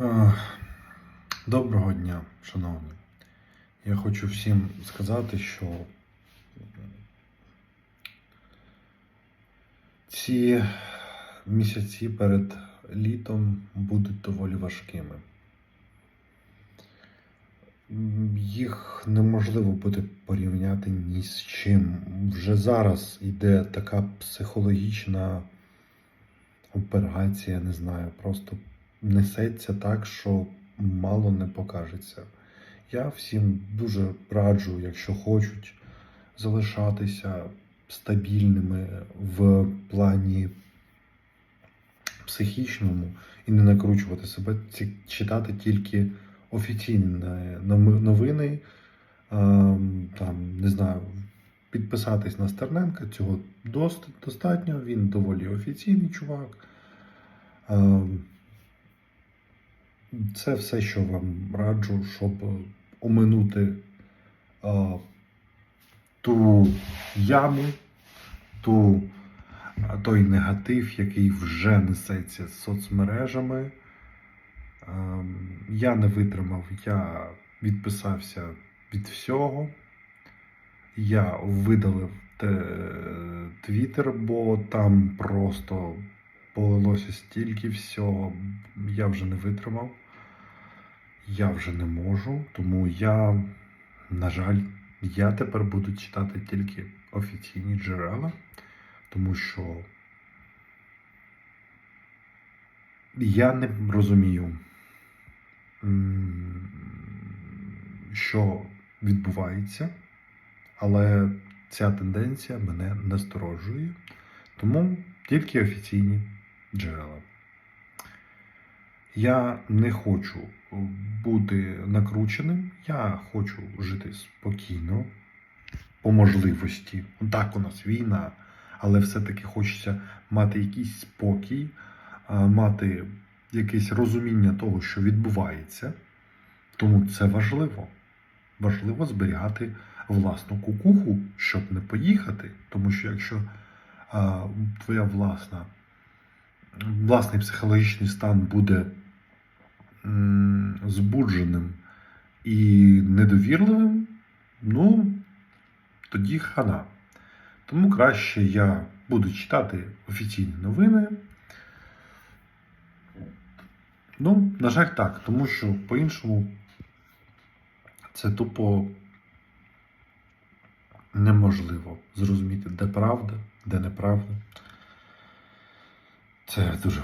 Е, Доброго дня, шановні. Я хочу всім сказати, що ці місяці перед літом будуть доволі важкими. Їх неможливо буде порівняти ні з чим. Вже зараз йде така психологічна операція, не знаю, просто несеться так, що мало не покажеться. Я всім дуже раджу, якщо хочуть залишатися стабільними в плані психічному і не накручувати себе, читати тільки офіційні новини, там, не знаю, підписатись на Стерненка, цього достатньо, він доволі офіційний чувак. Це все, що вам раджу, щоб оминути е, ту яму, ту, а, той негатив, який вже несеться з соцмережами. Ем, Я не витримав, я відписався від всього. Я видалив Твіттер, бо там просто полилося стільки всього, я вже не витримав. Я вже не можу, тому я, на жаль, я тепер буду читати тільки офіційні джерела, тому що я не розумію, що відбувається, але ця тенденція мене насторожує, тому тільки офіційні джерела. Я не хочу бути накрученим, я хочу жити спокійно, по можливості. Так, у нас війна, але все-таки хочеться мати якийсь спокій, мати якесь розуміння того, що відбувається. Тому це важливо. Важливо зберігати власну кукуху, щоб не поїхати. Тому що якщо а, твоя власна, власний психологічний стан буде збудженим і недовірливим, ну, тоді хана. Тому краще я буду читати офіційні новини. Ну, на жаль, так, тому що по-іншому це тупо неможливо зрозуміти, де правда, де неправда. Це дуже